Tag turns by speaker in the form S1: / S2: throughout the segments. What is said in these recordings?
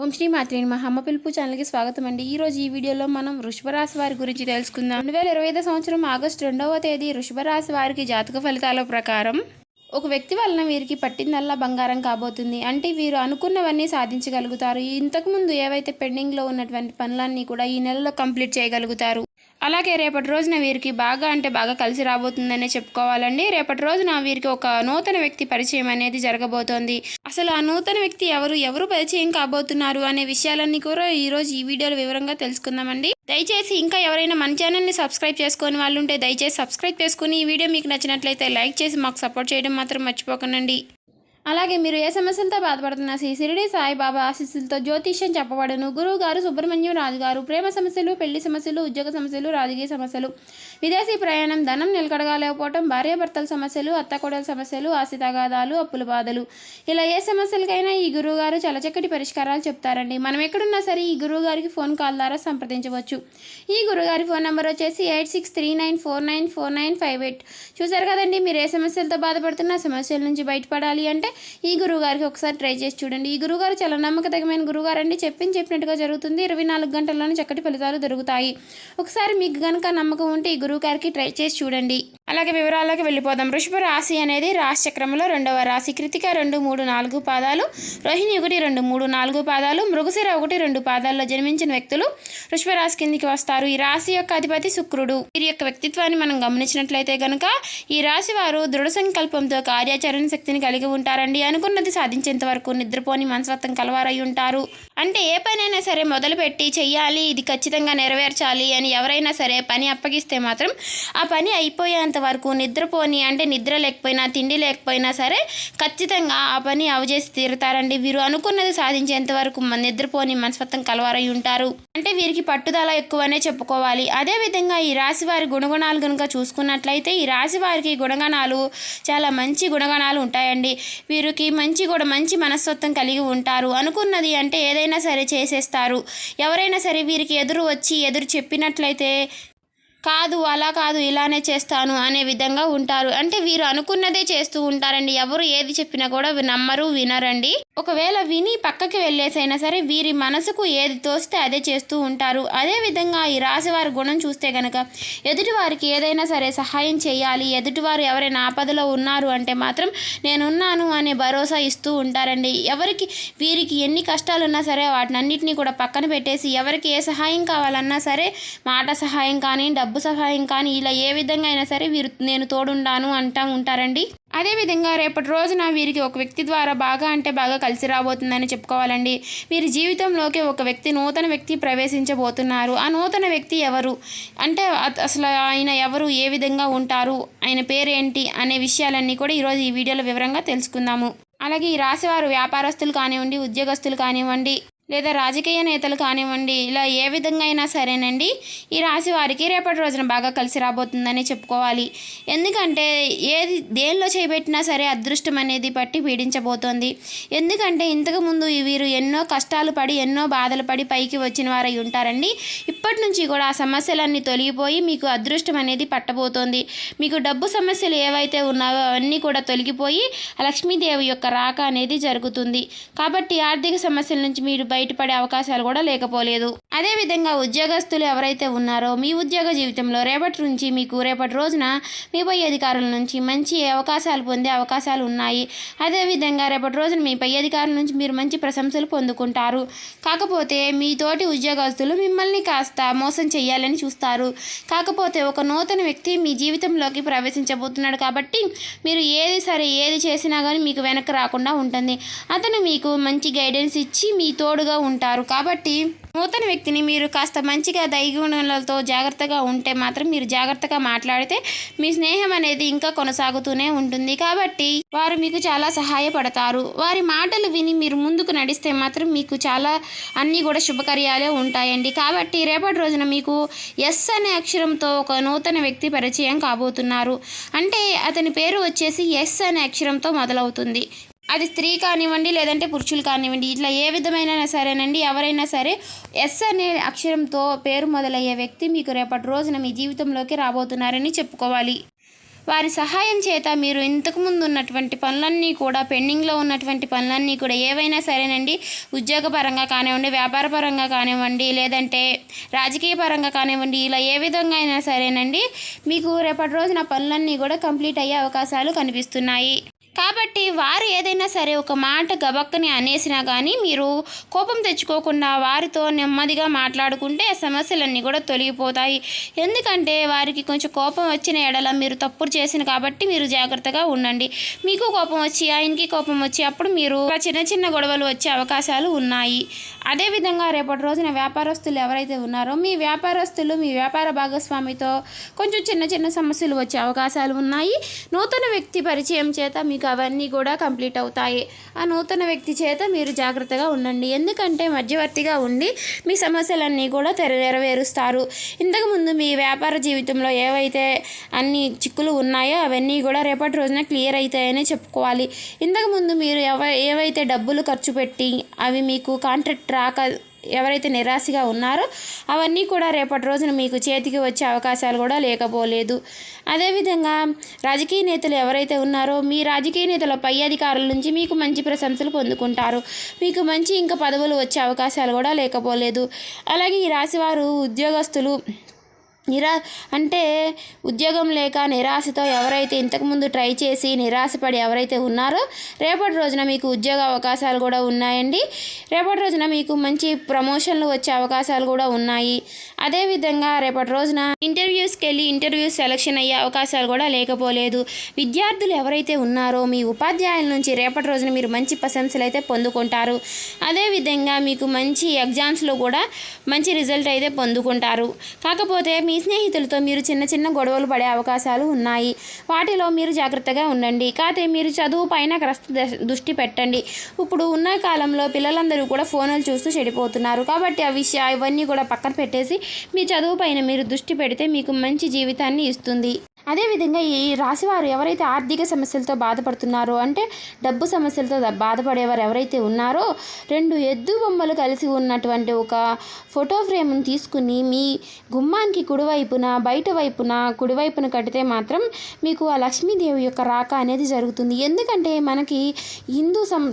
S1: ఓం శ్రీ మాత్రి మా అమ్మ పిలుపు ఛానల్కి స్వాగతం అండి. ఈరోజు ఈ వీడియోలో మనం వృషభరాశి వారి గురించి తెలుసుకుందాం. రెండు వేల ఇరవై ఐదు సంవత్సరం ఆగస్టు రెండవ తేదీ వృషభరాశి వారికి జాతక ఫలితాల ప్రకారం ఒక వ్యక్తి వలన వీరికి పట్టిందల్లా బంగారం కాబోతుంది. అంటే వీరు అనుకున్నవన్నీ సాధించగలుగుతారు. ఇంతకుముందు ఏవైతే పెండింగ్లో ఉన్నటువంటి పనులన్నీ కూడా ఈ నెలలో కంప్లీట్ చేయగలుగుతారు. అలాగే రేపటి రోజున వీరికి బాగా అంటే బాగా కలిసి రాబోతుందనే చెప్పుకోవాలండి. రేపటి రోజున వీరికి ఒక నూతన వ్యక్తి పరిచయం అనేది జరగబోతోంది. అసలు ఆ నూతన వ్యక్తి ఎవరు ఎవరు పరిచయం కాబోతున్నారు అనే విషయాలన్నీ కూడా ఈరోజు ఈ వీడియోలో వివరంగా తెలుసుకుందామండి. దయచేసి ఇంకా ఎవరైనా మన ఛానల్ని సబ్స్క్రైబ్ చేసుకొని వాళ్ళు ఉంటే దయచేసి సబ్స్క్రైబ్ చేసుకుని ఈ వీడియో మీకు నచ్చినట్లయితే లైక్ చేసి మాకు సపోర్ట్ చేయడం మాత్రం మర్చిపోకండి. అలాగే మీరు ఏ సమస్యలతో బాధపడుతున్నా శ్రీ షిరిడి సాయిబాబా ఆశీస్సులతో జ్యోతిష్యం చెప్పబడను. గురువు గారు సుబ్రహ్మణ్యం రాజు గారు ప్రేమ సమస్యలు పెళ్ళి సమస్యలు ఉద్యోగ సమస్యలు రాజకీయ సమస్యలు విదేశీ ప్రయాణం ధనం నిలకడగా లేకపోవటం భార్యాభర్తల సమస్యలు అత్తకోడల సమస్యలు ఆస్తి తగాదాలు అప్పుల బాధలు. ఇలా ఏ సమస్యలకైనా ఈ గురువు గారు చాలా చక్కటి పరిష్కారాలు చెప్తారండి. మనం ఎక్కడున్నా సరే ఈ గురువు గారికి ఫోన్ కాల్ ద్వారా సంప్రదించవచ్చు. ఈ గురుగారి ఫోన్ నెంబర్ వచ్చేసి eight six three nine four nine four nine five eight. చూసారు కదండి మీరు ఏ సమస్యలతో బాధపడుతున్నా సమస్యల నుంచి బయటపడాలి అంటే ఈ గురువుగారికి ఒకసారి ట్రై చేసి చూడండి. ఈ గురువుగారు చాలా నమ్మకతగమైన గురువుగారు అండి చెప్పింది చెప్పినట్టుగా జరుగుతుంది. ఇరవై నాలుగు గంటల్లోనే చక్కటి ఫలితాలు దొరుకుతాయి. ఒకసారి మీకు గనుక నమ్మకం ఉంటే ఈ గురువు గారికి ట్రై చేసి చూడండి. అలాగే వివరాల్లోకి వెళ్ళిపోదాం. వృషభ రాశి అనేది రాశి చక్రంలో రెండవ రాశి. కృతిక రెండు మూడు నాలుగు పాదాలు. రోహిణి ఒకటి రెండు మూడు నాలుగు పాదాలు. మృగశిర ఒకటి రెండు పాదాల్లో జన్మించిన వ్యక్తులు వృషభ రాశి కిందికి వస్తారు. ఈ రాశి యొక్క అధిపతి శుక్రుడు. వీరి యొక్క వ్యక్తిత్వాన్ని మనం గమనించినట్లయితే కనుక ఈ రాశి వారు దృఢ సంకల్పంతో కార్యాచరణ శక్తిని కలిగి ఉంటారు ఉంటారండి అనుకున్నది సాధించేంత వరకు నిద్రపోని మనస్తత్వం కలవారై ఉంటారు. అంటే ఏ పనైనా సరే మొదలుపెట్టి చెయ్యాలి ఇది ఖచ్చితంగా నెరవేర్చాలి అని ఎవరైనా సరే పని అప్పగిస్తే మాత్రం ఆ పని అయిపోయేంత వరకు నిద్రపోని అంటే నిద్ర లేకపోయినా తిండి లేకపోయినా సరే ఖచ్చితంగా ఆ పని అవజేసి తీరుతారండి. వీరు అనుకున్నది సాధించేంత వరకు మ- నిద్రపోని మనస్వత్వం కలవారై ఉంటారు. అంటే వీరికి పట్టుదల ఎక్కువనే చెప్పుకోవాలి. అదేవిధంగా ఈ రాశి వారి గుణగుణాలు కనుక చూసుకున్నట్లయితే ఈ రాశి వారికి గుణగణాలు చాలా మంచి గుణగణాలు ఉంటాయండి. వీరికి మంచి కూడా మంచి మనస్తత్వం కలిగి ఉంటారు. అనుకున్నది అంటే ఏదైనా సరే చేసేస్తారు. ఎవరైనా సరే వీరికి ఎదురు వచ్చి ఎదురు చెప్పినట్లయితే కాదు అలా కాదు ఇలానే చేస్తాను అనే విధంగా ఉంటారు. అంటే వీరు అనుకున్నదే చేస్తూ ఉంటారండి. ఎవరు ఏది చెప్పినా కూడా నమ్మరు వినరండి. ఒకవేళ విని పక్కకి వెళ్ళేసైనా సరే వీరి మనసుకు ఏది తోస్తే అదే చేస్తూ ఉంటారు. అదే విధంగా ఈ రాశివారి గుణం చూస్తే గనక ఎదుటివారికి ఏదైనా సరే సహాయం చేయాలి. ఎదుటివారు ఎవరైనా ఆపదలో ఉన్నారు అంటే మాత్రం నేనున్నాను అనే భరోసా ఇస్తూ ఉంటారండి. ఎవరికి వీరికి ఎన్ని కష్టాలున్నా సరే వాటినన్నిటినీ కూడా పక్కన పెట్టేసి ఎవరికి ఏ సహాయం కావాలన్నా సరే మాట సహాయం కానీ డబ్బు డబ్బు సహాయం కానీ ఇలా ఏ విధంగా అయినా సరే వీరు నేను తోడుండాను అంటా ఉంటారండి. అదేవిధంగా రేపటి రోజున వీరికి ఒక వ్యక్తి ద్వారా బాగా అంటే బాగా కలిసి రాబోతుందని చెప్పుకోవాలండి. వీరి జీవితంలోకి ఒక వ్యక్తి నూతన వ్యక్తి ప్రవేశించబోతున్నారు. ఆ నూతన వ్యక్తి ఎవరు? అంటే అసలు ఆయన ఎవరు? ఏ విధంగా ఉంటారు? ఆయన పేరేంటి? అనే విషయాలన్నీ కూడా ఈరోజు ఈ వీడియోలో వివరంగా తెలుసుకుందాము. అలాగే ఈ రాశివారు వ్యాపారస్తులు కానివ్వండి ఉద్యోగస్తులు కానివ్వండి లేదా రాజకీయ నేతలు కానివ్వండి ఇలా ఏ విధంగా అయినా సరేనండి ఈ రాశి వారికి రేపటి రోజున బాగా కలిసి రాబోతుందని చెప్పుకోవాలి. ఎందుకంటే ఏది దేనిలో చేపెట్టినా సరే అదృష్టం అనేది పట్టి పీడించబోతోంది. ఎందుకంటే ఇంతకుముందు వీరు ఎన్నో కష్టాలు పడి ఎన్నో బాధలు పడి పైకి వచ్చిన వారై ఉంటారండి. ఇప్పటి నుంచి కూడా ఆ సమస్యలన్నీ తొలగిపోయి మీకు అదృష్టం అనేది పట్టబోతోంది. మీకు డబ్బు సమస్యలు ఏవైతే ఉన్నాయో అవన్నీ కూడా తొలగిపోయి లక్ష్మీదేవి యొక్క రాక అనేది జరుగుతుంది. కాబట్టి ఆర్థిక సమస్యల నుంచి మీరు బయటపడే అవకాశాలు కూడా లేకపోలేదు. అదేవిధంగా ఉద్యోగస్తులు ఎవరైతే ఉన్నారో మీ ఉద్యోగ జీవితంలో రేపటి నుంచి మీకు రేపటి రోజున మీ పై అధికారుల నుంచి మంచి అవకాశాలు పొందే అవకాశాలు ఉన్నాయి. అదేవిధంగా రేపటి రోజున మీ పై అధికారుల నుంచి మీరు మంచి ప్రశంసలు పొందుకుంటారు. కాకపోతే మీ తోటి ఉద్యోగస్తులు మిమ్మల్ని కాస్త మోసం చేయాలని చూస్తారు. కాకపోతే ఒక నూతన వ్యక్తి మీ జీవితంలోకి ప్రవేశించబోతున్నాడు కాబట్టి మీరు ఏది సరే ఏది చేసినా కానీ మీకు వెనక్కి రాకుండా ఉంటుంది. అతను మీకు మంచి గైడెన్స్ ఇచ్చి మీ తోడు తోడుగా ఉంటారు. కాబట్టి నూతన వ్యక్తిని మీరు కాస్త మంచిగా దైగుణాలతో జాగ్రత్తగా ఉంటే మాత్రం మీరు జాగ్రత్తగా మాట్లాడితే మీ స్నేహం అనేది ఇంకా కొనసాగుతూనే ఉంటుంది. కాబట్టి వారు మీకు చాలా సహాయపడతారు. వారి మాటలు విని మీరు ముందుకు నడిస్తే మాత్రం మీకు చాలా అన్నీ కూడా శుభకార్యాలే ఉంటాయండి. కాబట్టి రేపటి రోజున మీకు ఎస్ అనే అక్షరంతో ఒక నూతన వ్యక్తి పరిచయం కాబోతున్నారు. అంటే అతని పేరు వచ్చేసి ఎస్ అనే అక్షరంతో మొదలవుతుంది. అది స్త్రీ కానివ్వండి లేదంటే పురుషులు కానివ్వండి ఇట్లా ఏ విధమైన సరేనండి ఎవరైనా సరే ఎస్ అనే అక్షరంతో పేరు మొదలయ్యే వ్యక్తి మీకు రేపటి రోజున మీ జీవితంలోకి రాబోతున్నారని చెప్పుకోవాలి. వారి సహాయం చేత మీరు ఇంతకుముందు ఉన్నటువంటి పనులన్నీ కూడా పెండింగ్లో ఉన్నటువంటి పనులన్నీ కూడా ఏవైనా సరేనండి ఉద్యోగపరంగా కానివ్వండి వ్యాపారపరంగా కానివ్వండి లేదంటే రాజకీయ పరంగా కానివ్వండి ఇలా ఏ విధంగా అయినా సరేనండి మీకు రేపటి రోజున పనులన్నీ కూడా కంప్లీట్ అయ్యే అవకాశాలు కనిపిస్తున్నాయి. కాబట్టి వారు ఏదైనా సరే ఒక మాట గబక్కని అనేసినా కానీ మీరు కోపం తెచ్చుకోకుండా వారితో నెమ్మదిగా మాట్లాడుకుంటే సమస్యలన్నీ కూడా తొలగిపోతాయి. ఎందుకంటే వారికి కొంచెం కోపం వచ్చిన ఎడల మీరు తప్పులు చేసిన కాబట్టి మీరు జాగ్రత్తగా ఉండండి. మీకు కోపం వచ్చి ఆయనకి కోపం వచ్చి అప్పుడు మీరు చిన్న చిన్న గొడవలు వచ్చే అవకాశాలు ఉన్నాయి. అదేవిధంగా రేపటి రోజున వ్యాపారస్తులు ఎవరైతే ఉన్నారో మీ వ్యాపారస్తులు మీ వ్యాపార భాగస్వామితో కొంచెం చిన్న చిన్న సమస్యలు వచ్చే అవకాశాలు ఉన్నాయి. నూతన వ్యక్తి పరిచయం చేత మీకు అవన్నీ కూడా కంప్లీట్ అవుతాయి. ఆ నూతన వ్యక్తి చేత మీరు జాగ్రత్తగా ఉండండి. ఎందుకంటే మధ్యవర్తిగా ఉండి మీ సమస్యలన్నీ కూడా తెర నెరవేరుస్తారు ఇంతకుముందు మీ వ్యాపార జీవితంలో ఏవైతే అన్ని చిక్కులు ఉన్నాయో అవన్నీ కూడా రేపటి రోజున క్లియర్ అవుతాయని చెప్పుకోవాలి. ఇంతకుముందు మీరు ఎవ ఏవైతే డబ్బులు ఖర్చు పెట్టి అవి మీకు కాంట్రాక్ట్ రాక ఎవరైతే నిరాశగా ఉన్నారో అవన్నీ కూడా రేపటి రోజున మీకు చేతికి వచ్చే అవకాశాలు కూడా లేకపోలేదు. అదేవిధంగా రాజకీయ నేతలు ఎవరైతే ఉన్నారో మీ రాజకీయ నేతల పై అధికారుల నుంచి మీకు మంచి ప్రశంసలు పొందుకుంటారు. మీకు మంచి ఇంకా పదవులు వచ్చే అవకాశాలు కూడా లేకపోలేదు. అలాగే ఈ రాశివారు ఉద్యోగస్తులు నిరా అంటే ఉద్యోగం లేక నిరాశతో ఎవరైతే ఇంతకుముందు ట్రై చేసి నిరాశపడి ఎవరైతే ఉన్నారో రేపటి రోజున మీకు ఉద్యోగ అవకాశాలు కూడా ఉన్నాయండి. రేపటి రోజున మీకు మంచి ప్రమోషన్లు వచ్చే అవకాశాలు కూడా ఉన్నాయి. అదేవిధంగా రేపటి రోజున ఇంటర్వ్యూస్కి వెళ్ళి ఇంటర్వ్యూ సెలక్షన్ అయ్యే అవకాశాలు కూడా లేకపోలేదు. విద్యార్థులు ఎవరైతే ఉన్నారో మీ ఉపాధ్యాయుల నుంచి రేపటి రోజున మీరు మంచి ప్రశంసలు అయితే పొందుకుంటారు. అదేవిధంగా మీకు మంచి ఎగ్జామ్స్లో కూడా మంచి రిజల్ట్ అయితే పొందుకుంటారు. కాకపోతే మీ మీ స్నేహితులతో మీరు చిన్న చిన్న గొడవలు పడే అవకాశాలు ఉన్నాయి. వాటిలో మీరు జాగ్రత్తగా ఉండండి. కాకపోతే మీరు చదువు పైన గ్రస్త దృష్టి పెట్టండి. ఇప్పుడు ఉన్న కాలంలో పిల్లలందరూ కూడా ఫోన్లు చూస్తూ చెడిపోతున్నారు. కాబట్టి ఆ విషయా ఇవన్నీ కూడా పక్కన పెట్టేసి మీ చదువు పైన మీరు దృష్టి పెడితే మీకు మంచి జీవితాన్ని ఇస్తుంది. అదేవిధంగా ఈ రాశివారు ఎవరైతే ఆర్థిక సమస్యలతో బాధపడుతున్నారో అంటే డబ్బు సమస్యలతో బాధపడేవారు ఎవరైతే ఉన్నారో రెండు ఎద్దు బొమ్మలు కలిసి ఉన్నటువంటి ఒక ఫోటో ఫ్రేమ్ని తీసుకుని మీ గుమ్మానికి కుడివైపున బయట వైపున కుడివైపున కడితే మాత్రం మీకు ఆ లక్ష్మీదేవి యొక్క రాక అనేది జరుగుతుంది. ఎందుకంటే మనకి హిందూ సం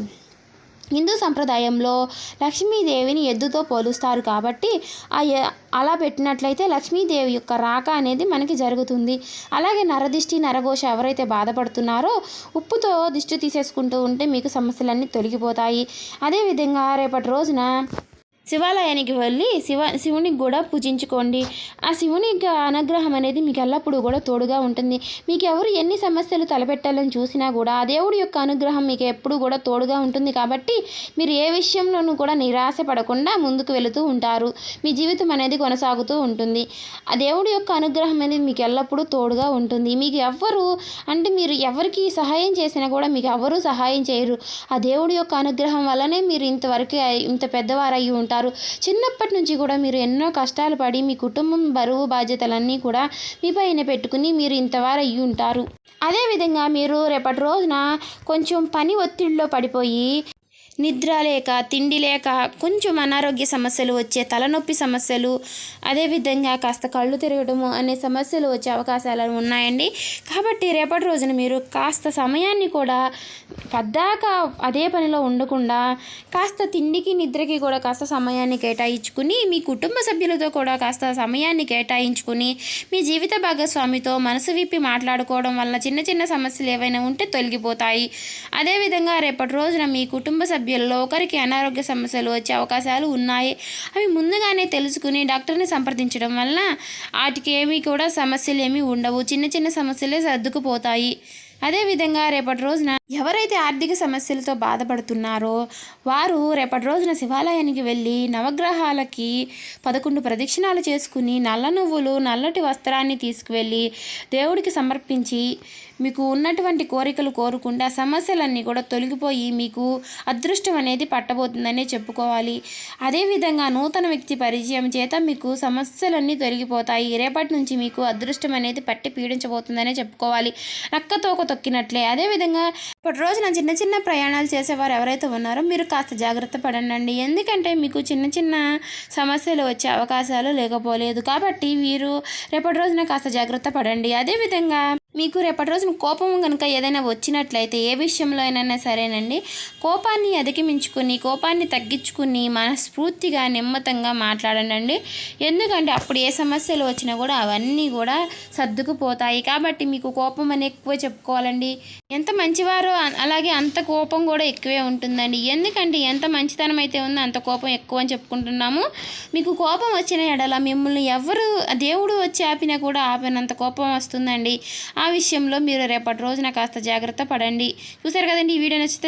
S1: హిందూ సంప్రదాయంలో లక్ష్మీదేవిని ఎద్దుతో పోలుస్తారు కాబట్టి ఆ అలా పెట్టినట్లయితే లక్ష్మీదేవి యొక్క రాక అనేది మనకి జరుగుతుంది. అలాగే నరదిష్టి నరఘోష ఎవరైతే బాధపడుతున్నారో ఉప్పుతో దిష్టి తీసేసుకుంటూ ఉంటే మీకు సమస్యలన్నీ తొలగిపోతాయి. అదేవిధంగా రేపటి రోజున శివాలయానికి వెళ్ళి శివ శివునికి కూడా పూజించుకోండి. ఆ శివుని యొక్క అనుగ్రహం అనేది మీకు ఎల్లప్పుడూ కూడా తోడుగా ఉంటుంది. మీకు ఎవరు ఎన్ని సమస్యలు తలపెట్టాలని చూసినా కూడా ఆ దేవుడి యొక్క అనుగ్రహం మీకు ఎప్పుడూ కూడా తోడుగా ఉంటుంది. కాబట్టి మీరు ఏ విషయంలోనూ కూడా నిరాశ పడకుండా ముందుకు వెళుతూ ఉంటారు. మీ జీవితం అనేది కొనసాగుతూ ఉంటుంది. ఆ దేవుడి యొక్క అనుగ్రహం అనేది మీకు ఎల్లప్పుడూ తోడుగా ఉంటుంది. మీకు ఎవ్వరు అంటే మీరు ఎవరికి సహాయం చేసినా కూడా మీకు ఎవరు సహాయం చేయరు. ఆ దేవుడి యొక్క అనుగ్రహం వల్లనే మీరు ఇంతవరకు ఇంత పెద్దవారు ఉంటారు. ఉంటారు చిన్నప్పటి నుంచి కూడా మీరు ఎన్నో కష్టాలు పడి మీ కుటుంబం బరువు బాధ్యతలన్నీ కూడా మీ పైన పెట్టుకుని మీరు ఇంతవారు అయ్యి ఉంటారు. అదేవిధంగా మీరు రేపటి రోజున కొంచెం పని ఒత్తిడిలో పడిపోయి నిద్ర లేక తిండి లేక కొంచెం అనారోగ్య సమస్యలు వచ్చే తలనొప్పి సమస్యలు అదేవిధంగా కాస్త కళ్ళు తిరగడము అనే సమస్యలు వచ్చే అవకాశాలు ఉన్నాయండి. కాబట్టి రేపటి రోజున మీరు కాస్త సమయాన్ని కూడా పద్దాక అదే పనిలో ఉండకుండా కాస్త తిండికి నిద్రకి కూడా కాస్త సమయాన్ని కేటాయించుకుని మీ కుటుంబ సభ్యులతో కూడా కాస్త సమయాన్ని కేటాయించుకుని మీ జీవిత భాగస్వామితో మనసు విప్పి మాట్లాడుకోవడం వల్ల చిన్న చిన్న సమస్యలు ఏవైనా ఉంటే తొలగిపోతాయి. అదేవిధంగా రేపటి రోజున మీ కుటుంబ సభ్యులలో ఒకరికి అనారోగ్య సమస్యలు వచ్చే అవకాశాలు ఉన్నాయి. అవి ముందుగానే తెలుసుకుని డాక్టర్ని సంప్రదించడం వల్ల వాటికి ఏమీ కూడా సమస్యలు ఏమీ ఉండవు. చిన్న చిన్న సమస్యలే సర్దుకుపోతాయి. అదేవిధంగా రేపటి రోజున ఎవరైతే ఆర్థిక సమస్యలతో బాధపడుతున్నారో వారు రేపటి రోజున శివాలయానికి వెళ్ళి నవగ్రహాలకి పదకొండు ప్రదక్షిణాలు చేసుకుని నల్ల నువ్వులు నల్లటి వస్త్రాన్ని తీసుకువెళ్ళి దేవుడికి సమర్పించి మీకు ఉన్నటువంటి కోరికలు కోరుకుంటే ఆ సమస్యలన్నీ కూడా తొలగిపోయి మీకు అదృష్టం అనేది పట్టబోతుందనే చెప్పుకోవాలి. అదేవిధంగా నూతన వ్యక్తి పరిచయం చేత మీకు సమస్యలన్నీ తొలగిపోతాయి. రేపటి నుంచి మీకు అదృష్టం అనేది పట్టి పీడించబోతుందనే చెప్పుకోవాలి. నక్కతోక తొక్కినట్లే. అదేవిధంగా ఇప్పటి రోజున చిన్న చిన్న ప్రయాణాలు చేసేవారు ఎవరైతే ఉన్నారో మీరు కాస్త జాగ్రత్త పడండి. ఎందుకంటే మీకు చిన్న చిన్న సమస్యలు వచ్చే అవకాశాలు లేకపోలేదు. కాబట్టి వీరు రేపటి రోజున కాస్త జాగ్రత్త పడండి. అదేవిధంగా మీకు రేపటి రోజున కోపం కనుక ఏదైనా వచ్చినట్లయితే ఏ విషయంలో అయినా సరేనండి. కోపాన్ని అధిగమించుకుని కోపాన్ని తగ్గించుకుని మనస్ఫూర్తిగా నెమ్మతంగా మాట్లాడండి ఎందుకంటే అప్పుడు ఏ సమస్యలు వచ్చినా కూడా అవన్నీ కూడా సర్దుకుపోతాయి. కాబట్టి మీకు కోపం అని ఎక్కువ చెప్పుకోవాలండి. ఎంత మంచివారో అలాగే అంత కోపం కూడా ఎక్కువే ఉంటుందండి. ఎందుకంటే ఎంత మంచితనం అయితే ఉందో అంత కోపం ఎక్కువ అని చెప్పుకుంటున్నాము. మీకు కోపం వచ్చిన ఎడల మిమ్మల్ని ఎవరు దేవుడు వచ్చి ఆపినా కూడా ఆపినంత కోపం వస్తుందండి. ఆ విషయంలో మీరు రేపటి రోజున కాస్త జాగ్రత్త పడండి. చూసారు కదండి ఈ వీడియో నచ్చితే